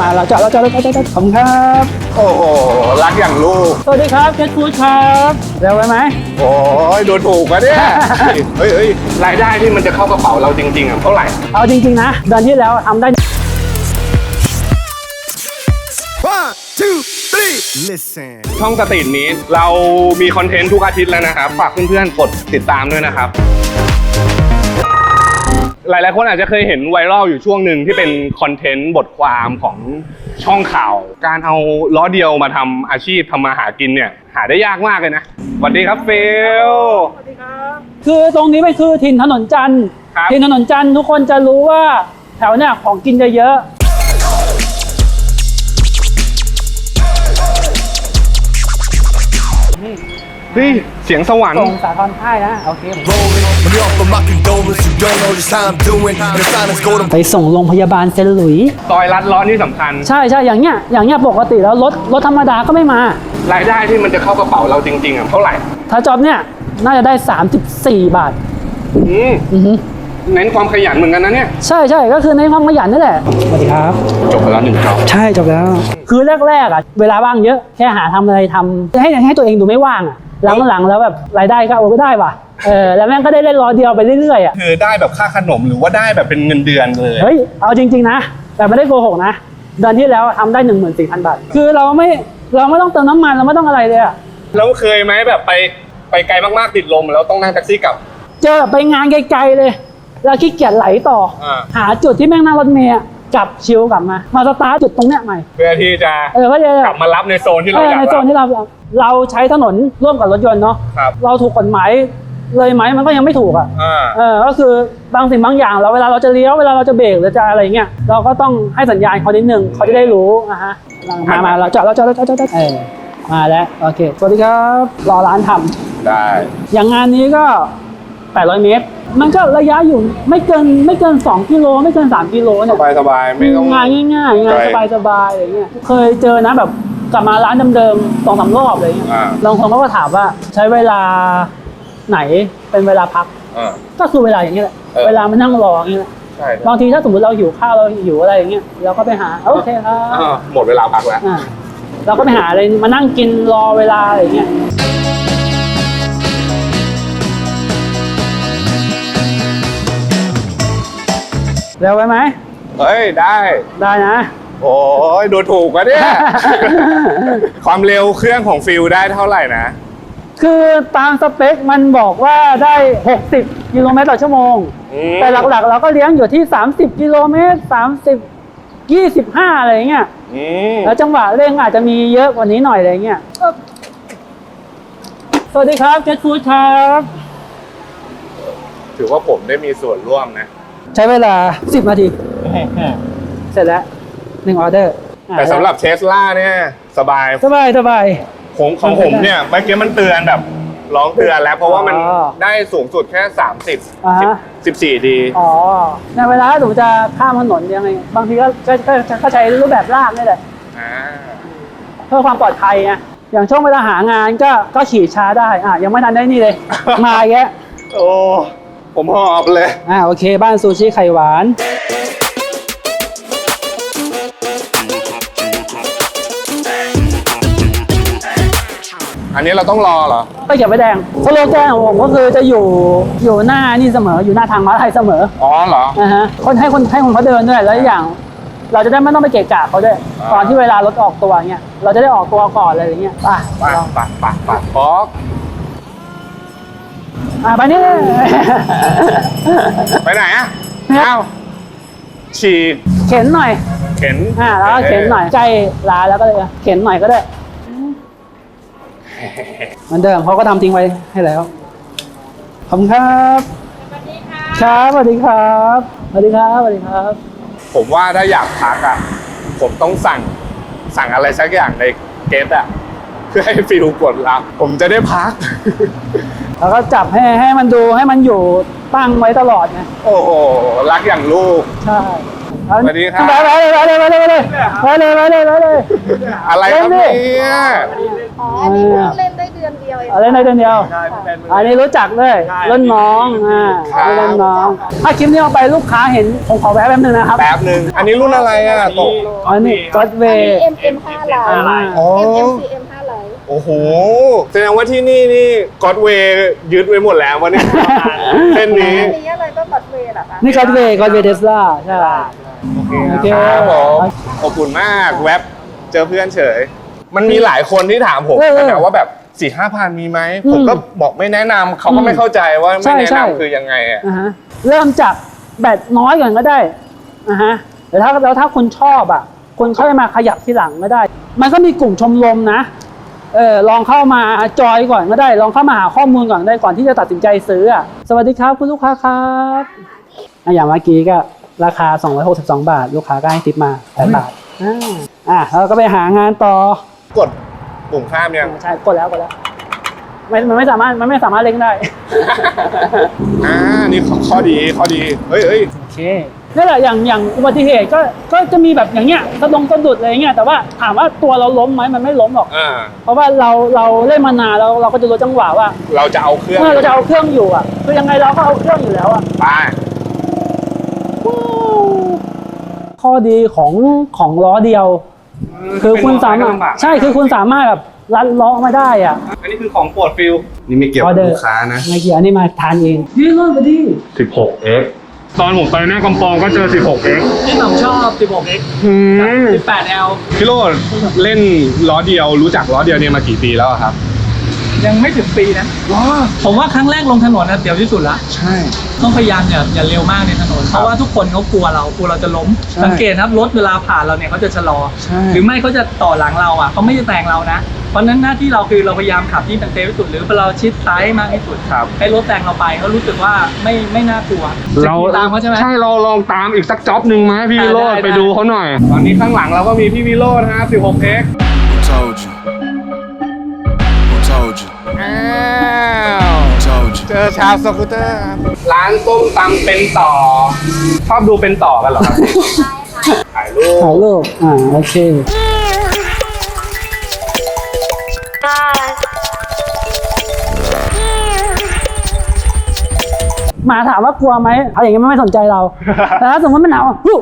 มาเราจอดเราจอดเราจอดเราจอดขอบคุณครับ โอ้โหรักอย่างลูก สวัสดีครับเจสฟูดครับเร็วไว้ไหม โอ้ยดูถูกอะเนี่ย เฮ้ยเฮ้ยรายได้ที่มันจะเข้ากระเป๋าเราจริงๆอะเท่าไหร่ เอาจริง ๆ นะเดือนที่แล้วทำได้ One, two, three. Listen. ช่องสตรีทนี้เรามีคอนเทนต์ทุกอาทิตย์แล้วนะครับ ฝากเพื่อนๆกดติดตามด้วยนะครับ หลายๆคนอาจจะเคยเห็นไวรัลอยู่ช่วงหนึ่งที่เป็นคอนเทนต์บทความของช่องข่าว การเอาล้อเดียวมาทำอาชีพทำมาหากินเนี่ย หาได้ยากมากเลยนะสวัสดีครับเฟล คือตรงนี้มันคือถิ่นถนนจันทร์ครับ ถิ่นถนนจันทร์ทุกคนจะรู้ว่าแถวเนี่ยของกินจะเยอะ เฮ้ยเสียงสวรรค์ ส่งสาทรค่ายนะโอเคผม Rolling. Money off of my condolence. You don't know just how I'm doing. And the silence golden. ไปส่งโรงพยาบาลเซนต์หลุยส์ซอยลัดล้อนี่สำคัญ ใช่ใช่อย่างเงี้ยอย่างเงี้ยปกติแล้วรถรถธรรมดาก็ไม่มา รายได้ที่มันจะเข้ากระเป๋าเราจริง ๆอะเท่าไหร่ ถ้าจอบเนี่ยน่าจะได้ 34 บาท อืมอือฮึเน้นความขยันเหมือนกันนะเนี่ย ใช่ใช่ก็คือในความขยันนี่แหละสวัสดีครับ จบไปแล้วหนึ่งจอบใช่จบแล้ว คือแรกๆอะเวลาว่างเยอะแค่หาทำอะไรทำให้ให้ตัวเองดูไม่ว่างอะ หลังๆแล้วแบบรายได้ก็โอ้ก็ได้ว่ะเออแล้วแม่งก็ได้เล่นรอเดียวไปเรื่อยๆอะคือได้แบบค่าขนมหรือว่าได้แบบเป็นเงินเดือนเลยเฮ้ยเอาจริง ๆ นะ แต่ไม่ได้โกหกนะเดือนที่แล้วทำได้14,000บาท คือเราไม่เราไม่ต้องเติมน้ำมันเราไม่ต้องอะไรเลยอะแล้วเคยไหมแบบไปไปไกลมากๆติดลมแล้วต้องนั่งแท็กซี่กลับ เจอไปงานไกลๆเลย เราขี้เกียจไหลต่ออาหาจุดที่แม่งนั่งรถเมล์อะ กลับชิลกลับมา มาสตาร์ทจุดตรงเนี้ยใหม่ เพื่อที่จะเออก็จะกลับมารับในโซนที่เอเราออยากในโซนรับที่เราเราใช้ถนนร่วมกับรถยนต์เนาะครับเราถูกกฎหมายเลยไหมมันก็ยังไม่ถูกอะอ่า เออก็คือบางสิ่งบางอย่างเราเวลาเราจะเลี้ยวเวลาเราจะเบรกหรือจะอะไรเงี้ยเราก็ต้องให้สัญญาณเขานิดนึงเขาจะได้รู้นะฮะมามาเราจอดเราจอดเราจอดเราจอดเออมาแล้วโอเคสวัสดีครับรอร้านทำได้ อย่างงานนี้ก็ 800 เมตร มันก็ระยะอยู่ไม่เกินไม่เกิน2กิโลไม่เกิน3กิโลสเนี่ยบายสบายๆไม่ต้อง งานง่ายๆงานไกลสบายๆอะไรเงี้ยเคยเจอนะแบบกลับมาร้านเดิมๆสองสามรอบอะไรเงี้ยอ่าบางคนเขาก็ถามว่าใช้เวลาไหนเป็นเวลาพัก อ่า ก็คือเวลาอย่างเงี้ยแหละเออ เวลามานั่งรออย่างเงี้ยแหละใช่บางทีถ้าสมมติเราหิวข้าวเราหิวอะไรอย่างเงี้ยเราก็ไปหาโอเคครับ อ่าหมดเวลาพักแล้ว อ่าเราก็ไปหาอะไรมานั่งกินรอเวลาอะไรเงี้ย เร็วไปไหมเฮ้ยได้ ได้นะ โอ้ยดูถูกอะเนี่ย ความเร็วเครื่องของฟิลได้เท่าไหร่นะ คือตามสเปคมันบอกว่าได้ 60 กิโลเมตรต่อชั่วโมง อืม แต่หลักๆ เราก็เลี้ยงอยู่ที่ 30 กิโลเมตร 30 25 อะไรเงี้ย อืมแล้วจังหวะเร่งอาจจะมีเยอะกว่านี้หน่อยอะไรเงี้ย สวัสดีครับเจ t ฟูดครับ ถือว่าผมได้มีส่วนร่วมนะ ใช้เวลา 10 นาที เสร็จแล้วหนึ่งออเดอร์แต่สำหรับเทสลาเนี่ยสบายสบายสบายของของผมเนี่ยเมื่อกี้มันเตือนแบบร้องเตือนแล้ว เพราะว่ามันอ๋อได้สูงสุดแค่อ่าฮะ30 14ดีอ๋อในเวลาหนูจะข้ามถนนยังไง บางทีก็ก็ก็ก็ใช้รูปแบบลากนี่แหละอ่าเพื่อความปลอดภัยไงอย่างช่วงเวลาหางานก็ก็ขี่ช้าได้อะยังไม่ทันได้นี่เลย มาแยะโอ้ ผมหอบเลย อ่าโอเค บ้านซูชิไข่หวาน อันนี้เราต้องรอเหรอ ก็เก็บไว้แดงสโลแกนของผมก็คือจะอยู่อยู่หน้านี่เสมออยู่หน้าทางม้าลายเสมออ๋อเหรอ นะฮะคนให้คนให้คนเขาเดินด้วยแล้วอีกอย่าง เราจะได้ไม่ต้องไปเกะกะเขาด้วยอ่า ตอนที่เวลารถออกตัวเงี้ยเราจะได้ออกตัวก่อนอะไรอย่างเงี้ยไป่ะไปไปไปไปพอก อะไปนี่ ไปไหนอะเนี่ย อ้าวฉีกเข็นหน่อย เข็นอ่าแล้วก็เข็นหน่อยใกล้ร้านแล้วก็เลยเข็นหน่อยก็ได้เหมือนเดิมเขาก็ทำทิ้งไว้ให้แล้วขอบคุณครับครับสวัสดีครับสวัสดีครับสวัสดีครับผมว่าถ้าอยากพักอะผมต้องสั่ง สั่งอะไรสักอย่างในเกตอะ เพื่อให้ฟิลกดรับผมจะได้พัก แล้วก็จับให้ให้มันดูให้มันอยู่ตั้งไว้ตลอดนะโอ้โหรักอย่างลูก ใช่สวัสดีครับ ไปเลยไปเลยไปเลยไปเลยไปเลยไปเลยไปเลยอะไรครับเล่นดิเนี่ยอ๋ออันนี้เพิ่งเล่นได้เดือนเดียวเอาเล่นได้เดือนเดียว ใช่พี่เป็นมืออันนี้รู้จักเลยใช่รุ่นน้องอ่าครับรุ่นน้อง ถ้าคลิปนี้ออกไปลูกค้าเห็นผมขอแวะแป๊บนึงนะครับแป๊บหนึ่งอันนี้รุ่นอะไรอะตกอันนี้ก็เวเอ็มเอ็มห้าร้อยอ่าอ๋อ เอ็มเอ็มซีเอ็มห้าร้อย โอ้โหแสดงว่าที่นี่นี่ก็อดเวย์ยึดไว้หมดแล้ววะเนี่ยเส้นนี้อันนี้อะไรก็บัตเวย์เหรอคะ นี่ก็เวก็เวเทสลาใช่ โอเคครับผมอบอุ่นมากแว็บเจอเพื่อนเฉย มันมีหลายคนที่ถามผมเออเออนะว่าแบบสี่ห้าพันมีไหม อืมผมก็บอกไม่แนะนำเขาก็อืมไม่เข้าใจว่าใช่ไม่แนะใช่ นำคือยังไงอะอ่าฮะเริ่มจากแบตน้อยก่อนก็ได้อ่าฮะแต่ถ้าแล้วถ้าคุณชอบอะคุณค่อยมาขยับทีหลังก็ได้ มันก็มีกลุ่มชมรมนะ เออลองเข้ามาจอยก่อนก็ได้ ลองเข้ามาหาข้อมูลก่อนได้ก่อนที่จะตัดสินใจซื้ออะสวัสดีครับคุณลูกค้าครับอะอย่างเมื่อกี้ก็ราคา 262 บาท ลูกค้าก็ให้ทิปมา8บาทอ่าอะแล้วก็ไปหางานต่อกดปุ่มข้ามยังใช่กดแล้วกดแล้วไม่มันไม่สามารถมันไม่สามารถเล่งได้ อ่า นี่ข้อข้อดีข้อดี เฮ้ยเฮ้ยโอเค นี่แหละอย่างอย่างอุบัติเหตุก็ก็จะมีแบบอย่างเงี้ยสะดงสะดุดอะไรเงี้ยแต่ว่าถามว่าตัวเราล้มไหมมันไม่ล้มหรอก อ่า เพราะว่าเราเราเล่นมานานเราเราก็จะรู้จังหวะว่าเราจะเอาเครื่องเมื่อเราจะเอาเครื่องอยู่อะคือยังไงเราก็เอาเครื่องอยู่แล้วอะ ไป ข้อดีของของล้อเดียว คือคุณสามารถใช่คือคุณสามารถแบบรัดล้อมาได้อะอันนี้คือของโปรดฟิลนี่ไม่เกี่ยวออกับเดอร์ลูกค้านะ ไม่เกี่ยวอันนี้มาทานเองยืนรถไปดิ 16x ตอนผมไปหน้ากำปองก็เจอ 16x ที่ผมชอบ 16x อืม 18L พี่โรดเล่นล้อเดียวรู้จักล้อเดียวเนี่ยมากี่ปีแล้วอะครับ ยังไม่ถึงปีนะผมว่าครั้งแรกลงถนนนะเดี๋ยวที่สุดละ ใช่ ต้องพยายามอย่าอย่าเร็วมากในถนน เพราะว่าทุกคนเขากลัวเรากลัวเราจะล้ม ใช่สังเกตนะครับรถเวลาผ่านเราเนี่ยเขาจะชะลอ ใช่ หรือไม่เขาจะต่อหลังเราอะเขาไม่จะแซงเรานะ เพราะฉะนั้นหน้าที่เราคือเราพยายามขับที่มันเซฟที่สุด หรือเราชิดซ้ายให้มากที่สุดครับให้รถแซงเราไปเขารู้สึกว่าไม่ไม่น่ากลัวจะขี่ตามเขาใช่ไหม ใช่เราลองตามอีกสักจ็อบหนึ่งไหมพี่อ่าวิโรดได้ ไปได้ดูเขาหน่อย ตอนนี้ข้างหลังเราก็มีพี่วิโรดนะฮะ 16x Who told you? Who told you? อ้าว Who told you? เจอชาวสกูตเตอร์ครับร้านส้มตำเป็นต่อ ชอบดูเป็นต่อกันเหรอครับ ถ่ายรูป ถ่ายรูปอ่าโอเค หมาถามว่ากลัวไหมเอาอย่างงี้มันไม่สนใจเรา แต่ถ้าสมมติมันหนาวฮู้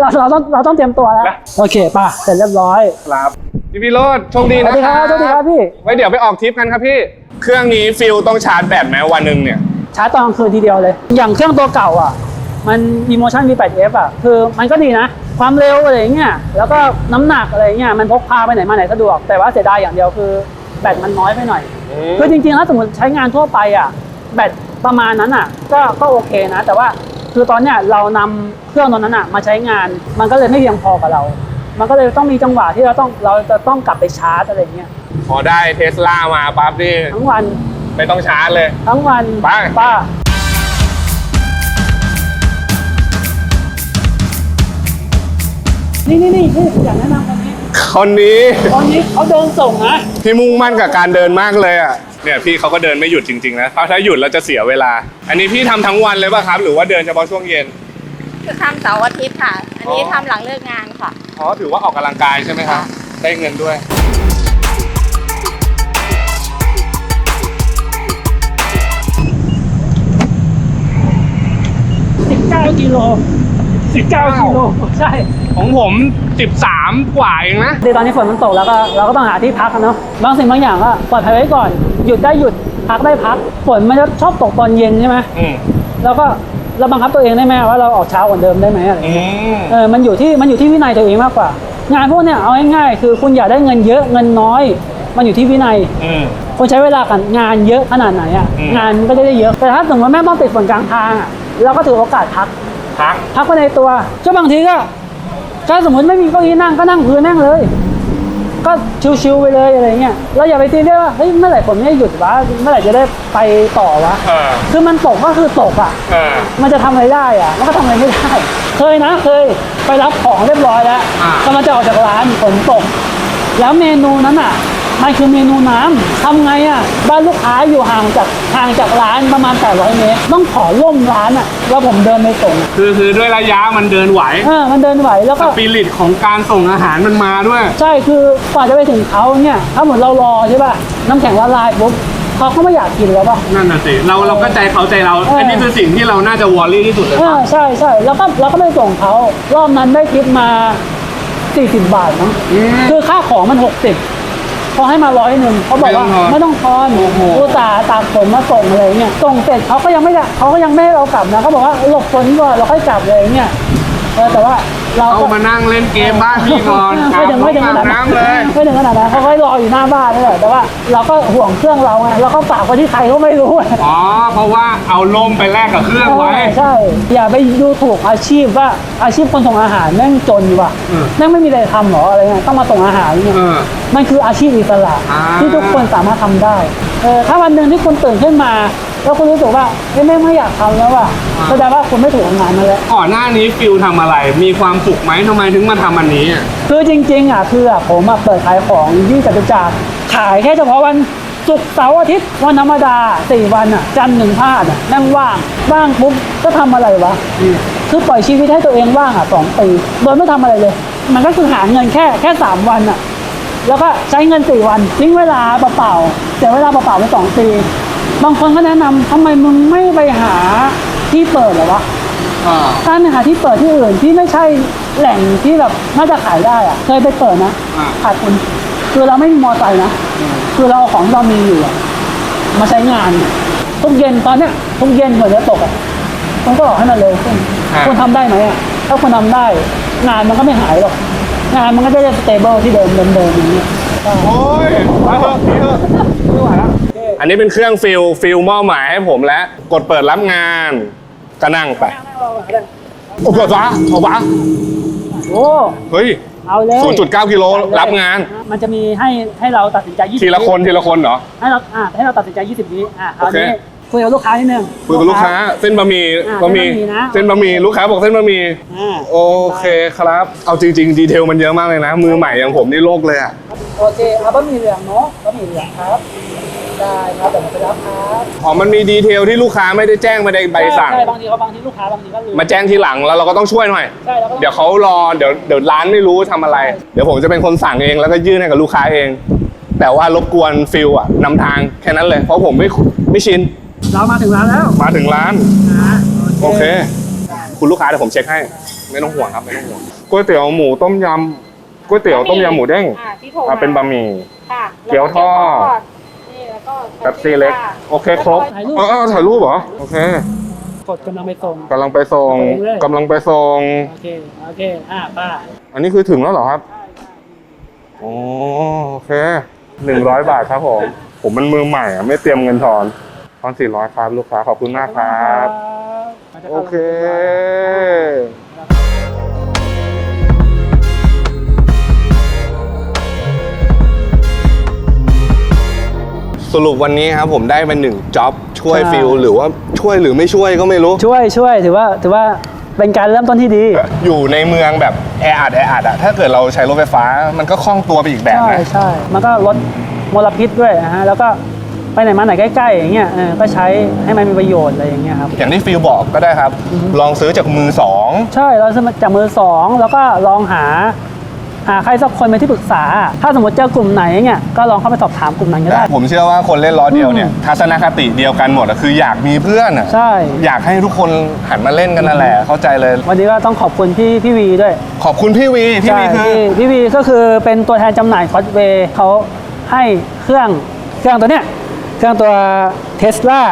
เราเราต้องเราต้องเตรียมตัวแล้ว โอเคป่ะเสร็จเรียบร้อย ครับพี่วิโรดโชคดีสวันะสดีครับสวัสดีครับพี่ ไว้เดี๋ยวไปออกทริปกันครับพี่ เครื่องนี้ฟิลต้องชาร์จแบตไหมวันหนึ่งเนี่ย ชาร์จตอนกลางคืนทีเดียวเลย อย่างเครื่องตัวเก่าอะ มัน Emotion V8F อะ คือมันก็ดีนะ ความเร็วอะไรอย่างเงี้ย แล้วก็น้ำหนักอะไรอย่างเงี้ย มันพกพาไปไหนมาไหนสะดวก แต่ว่าเสียดายอย่างเดียวคือแบตมันน้อยไปหน่อย คือจริงๆถ้าสมมติใช้งานทั่วไปอะ แบต ประมาณนั้นอะ ก็ก็โอเคนะ แต่ว่าคือตอนเนี้ยเรานำเครื่องตัวนั้นอะมาใช้งาน มันก็เลยไม่เพียงพอกับเรา มันก็เลยต้องมีจังหวะที่เราต้องเราจะต้องกลับไปชาร์จอะไรอย่างเงี้ยพอได้เทสลามาปั๊บนี่ทั้งวันไม่ต้องชาร์จเลย ทั้งวันไปป้านี่นี่นี่นี่อยากแนะนำคนนี้คนนี้คนนี้เขาเดินส่งนะพี่มุ่งมั่นกับการเดินมากเลยอะ เนี่ยพี่เขาก็เดินไม่หยุดจริงๆนะเพราะถ้าหยุดเราจะเสียเวลา อันนี้พี่ทำทั้งวันเลยป่ะครับ หรือว่าเดินเฉพาะช่วงเย็น คือทำเสาร์อาทิตย์ค่ะ อันนี้อ๋อทำหลังเลิกงานค่ะ อ๋อถือว่าออกกำลังกายใช่ไหมครับ ได้เงินด้วย 19กิโล 19กิโลใช่ของผม 13 กว่าเองนะดีตอนนี้ฝนมันตกแล้วก็เราก็ต้องหาที่พักกันเนาะบางสิ่งบางอย่างก็ปลอดภัยไว้ก่อน หยุดได้หยุดพักได้พัก ฝนมันจะชอบตกตอนเย็นใช่ไหมอืมแล้วก็เราบังคับตัวเองได้ไหมว่าเราออกเช้ากว่าเดิมได้ไหมอะไรอืเงี้ยมเออมันอยู่ที่มันอยู่ที่วินัยตัวเองมากกว่า งานพวกเนี้ยเอาง่ายๆคือคุณอยากได้เงินเยอะเงินน้อย มันอยู่ที่วินัยอืมคุณใช้เวลากับงานเยอะขนาดไหนอะอืมงานมันก็จะได้เยอะแต่ถ้าสมมติว่าแม่ต้องติดฝนกลางทางอะเราก็ถือโอกาสพัก พักพักไปในตัวก็บางทีก็ถ้าสมมติไม่มีเก้าอี้นั่งก็นั่งพื้นนั่งเลย ก็ชิวๆไปเลยอะไรเงี้ยเราอย่าไปตีเรียกว่าเฮ้ยเมื่อไหร่ฝนไม่หยุดวะเมื่อไหร่จะได้ไปต่อวะเออคือมันตกก็คือตกอะเออมันจะทำอะไรได้อะมันก็ทำอะไรไม่ได้ เคยนะเคยไปรับของเรียบร้อยแล้วอ่ากำลังจะออกจากร้านฝนตก แล้วเมนูนั้นอะ มันคือเมนูน้ำทำไงอะบ้านลูกค้าอยู่ห่างจากห่างจากร้านประมาณ800เมตรต้องขอร่มร้านอะแล้วผมเดินไปส่งอะคือคือด้วยระยะมันเดินไหวเออมันเดินไหวแล้วสก็ ปิริตของการส่งอาหารมันมาด้วย ใช่คือกว่าจะไปถึงเขาเนี่ยถ้าเหมือนเรารอใช่ป่ะน้ำแข็งละลายปุ๊บเขาก็ไม่อยากกินแล้วป่ะ นั่นน่ะสิเราเราก็ใจเขาใจเรา เอออั อันนี้คือสิ่งที่เราน่าจะวอรี่ที่สุดเลยเออใช่ใช่แล้วก็เราก็ไปส่งเขารอบนั้นได้ทิปมา 40 บาทมั้งคือค่าของมัน 60 พอให้มาร้อยหนึ่งเขาบอกว่าไม่ต้องทอนอุตส่าห์ตากฝนมาส่งอะไรเงี้ยส่งเสร็จเขาก็ยังไม่ได้เขาก็ยังไม่ให้เรากลับนะเขาบอกว่าหลบฝนก่อนเราค่อยกลับเลยเงี้ยเออแต่ว่า เราเอาก็มานั่งเล่นเกมบ้านพี่ก่อนไม่ถึงไม่ถึงขนาดอาบนั้นน้ำเลยไม่ถึงขนาดนั้นเขาก็รออยู่หน้าบ้านนี่แหละแต่ว่าเราก็ห่วงเครื่องเราไงเราก็ฝากไว้ที่ใครก็ไม่รู้อ๋อเพราะว่าเอาลมไปแลกกับเครื่องไว้ใช่ใช่อย่าไปดูถูกอาชีพว่าอาชีพคนส่งอาหารแม่งจนอยู่ว่ะอืมแม่งไม่มีอะไรทำหรออะไรเงี้ยต้องมาส่งอาหารเนี่ยเออมันคืออาชีพอิสระอ่าที่ทุกคนสามารถทำได้เออถ้าวันหนึ่งที่คุณตื่นขึ้นมา แล้วคุณรู้สึกว่าเฮ้ยแม่งไม่อยากทำแล้วว่ะแสดงว่าคุณไม่ถูกกับงานมาแล้ว ก่อนหน้านี้ฟิลทำอะไร มีความสุขไหมทำไมถึงมาทำอันนี้อะคือจริงๆอะคืออะผมมาเปิดขายของที่จตุจักรขายแค่เฉพาะวันศุกร์เสาร์อาทิตย์วันธรรมดาสี่วันอะจันทร์หนึ่งพลาดอะนั่งว่างว่างปุ๊บก็ทำอะไรวะคือปล่อยชีวิตให้ตัวเองว่างอะสองปีโดยไม่ทำอะไรเลย มันก็คือหาเงินแค่แค่สามวันอะแล้วก็ใช้เงินสี่วันทิ้งเวลาเปล่าๆเสียเวลาเปล่าๆไปสองปี บางคนก็แนะนำทำไมมึงไม่ไปหาที่เปิดเหรอวะถ้าไปหาที่เปิดที่อื่นที่ไม่ใช่แหล่งที่แบบน่าจะขายได้อะเคยไปเปิดนะอ่าขาดทุนคือเราไม่มีมอไซค์นะ คือเราเอาของที่เรามีอยู่อะมาใช้งาน ทุกเย็นตอนเนี้ยทุกเย็นเหมือนจะตกอะคุณก็ออกให้มันเร็วขึ้นคุณทำได้ไหมอะถ้าคุณทำได้ งานมันก็ไม่หายหรอกงานมันก็จะสเตเบิลที่เดิมเดิมๆอย่างเงี้ย โอ้ยมาเถอะนี่เถอะไม่ไหวแล้วอันนี้เป็นเครื่องฟิลฟิลมอบหมายให้ผมแล้ว กดเปิดรับงานก็นั่งไปโอ้โหวะเอาวะโอ้เฮ้ยเอาเลย0.9กิโลรับงาน มันจะมีให้ให้เราตัดสินใจ20ทีละคนทีละคนเหรอให้เราอ่าให้เราตัดสินใจ 20วิอ่าคราวโอเคนี้ คุยกับลูกค้านิดนึง คุยกับลูกค้าเส้นบะหมี่อ่าบะหมี่เส้นบะหมี่นะเส้นบะหมี่ลูกค้าบอกเส้นบะหมี่อ่าโอเคครับ เอาจริง ๆ ดีเทลมันเยอะมากเลยนะ มือใหม่อย่างผมนี่โลกเลยอะโอเคเอาบะหมี่เหลืองเนาะบะหมี่เหลืองครับได้ครับเดี๋ยวผมไปรับครับอ๋อมันมีดีเทลที่ลูกค้าไม่ได้แจ้งไม่ได้ใบสั่ง ใช่บางทีเขาบางทีลูกค้าบางทีก็ลืมมาแจ้งทีหลังแล้วเราก็ต้องช่วยหน่อย ใช่แล้วก็เดี๋ยวเขารอเดี๋ยวเดี๋ยวร้านไม่รู้ทำอะไร เดี๋ยวผมจะเป็นคนสั่งเองแล้วก็ยื่นให้กับลูกค้าเอง แต่ว่ารบกวนฟิลอะนำทางแค่นั้นเลย เพราะผมไม่ไม่ชิน เรามาถึงร้านแล้วมาถึงร้าน นะโอเค คุณลูกค้าเดี๋ยวผมเช็คให้ ไม่ต้องห่วงครับไม่ต้องห่วงก๋วยเตี๋ยวหมูต้มยำก๋วยเตี๋ยวต้มยำหมูเด้งอ่าที่โทรอะเป็นบะหมี่ ค่ะเกี๊ยวทอด นี่แล้วก็แป๊บซี่เล็กค่ะโอเคครบเออเออถ่ายรูปเหรอ โอเคกดกำลังไปส่ง กำลังไปส่งไปเรื่อยกำลังไปส่ง โอเค โอเค อ่าป้า อันนี้คือถึงแล้วเหรอครับ อ๋อโอเคหนึ่งร้อยบาทครับผม ผมมันมือใหม่อะไม่เตรียมเงินทอนท อนสี่ร้อยครับลูกค้าขอบคุณมากครับ โอเคสรุปวันนี้ครับผมได้เป็นหนึ่งจ็อบช่วยฟิลหรือว่าช่วยหรือไม่ช่วยก็ไม่รู้ ช่วยช่วยถือว่าถือว่าเป็นการเริ่มต้นที่ดี อยู่ในเมืองแบบแออัดแออัดอะถ้าเกิดเราใช้รถไฟฟ้ามันก็คล่องตัวไปอีกแบบใช่นะ ใช่ มันก็ลดมลพิษด้วยนะฮะ แล้วก็ ไปไหนมาไหนใกล้ๆอย่างเงี้ยเออก็ใช้ให้มันมีประโยชน์อะไรอย่างเงี้ยครับ อย่างที่ฟิลบอกก็ได้ครับ ลองซื้อจากมือสอง ใช่เราซื้อมาจากมือสองแล้วก็ลองหาหาใครสักคนเป็นที่ปรึกษา ถ้าสมมติเจอกลุ่มไหนเนี่ยก็ลองเข้าไปสอบถามกลุ่มนั้นก็ได้ ผมเชื่อว่าคนเล่นล้อเดียวเนี่ยอืมทัศนคติเดียวกันหมดอะคืออยากมีเพื่อนอะใช่ อยากให้ทุกคนหันมาเล่นกันนั่นแหละเข้าใจเลย วันนี้ก็ต้องขอบคุณพี่พี่วีด้วยขอบคุณพี่วีพี่ใช่วีคือพี่พี่วีก็คือเป็นตัวแทนจำหน่ายคอสเวย์เขาให้เครื่องเครื่องตัวเนี้ย เครื่องตัวเทสลา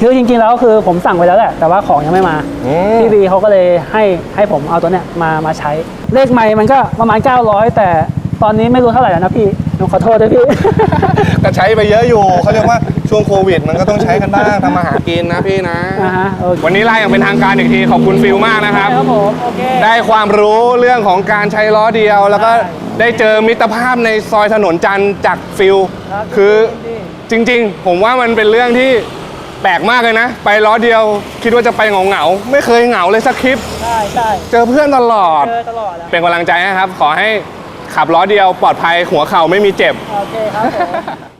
คือจริงๆแล้วก็คือผมสั่งไปแล้วแหละ แต่ว่าของยังไม่มา อืมพี่วีเขาก็เลยให้ให้ผมเอาตัวเนี้ยมามาใช้ เลขใหม่มันก็ประมาณ 900 แต่ตอนนี้ไม่รู้เท่าไหร่แล้วนะพี่หนูขอโทษด้วยพี่ ก็ใช้ไปเยอะอยู่ เขาเรียกว่าช่วงโควิด มันก็ต้องใช้กันบ้างทำมาหากินนะพี่นะ อ่าฮะโอเควันนี้ไล่อย่างเป็นทางการอีกที ขอบคุณฟิลมากนะครับ ครับผมโอเค ได้ความรู้เรื่องของการใช้ล้อเดียว แล้วก็ใช่ได้เจอมิตรภาพในซอยถนนจันทร์จากฟิลครับคือจริง จริง ๆ ผมว่ามันเป็นเรื่องที่แปลกมากเลยนะ ไปล้อเดียวคิดว่าจะไปเหงาเหงาๆไม่เคยเหงาเลยสักคลิป ใช่ใช่เจอเพื่อนตลอด เจอตลอดแล้วเป็นกำลังใจให้ครับ ขอให้ขับล้อเดียวปลอดภัยหัวเข่าไม่มีเจ็บ โอเคครับผม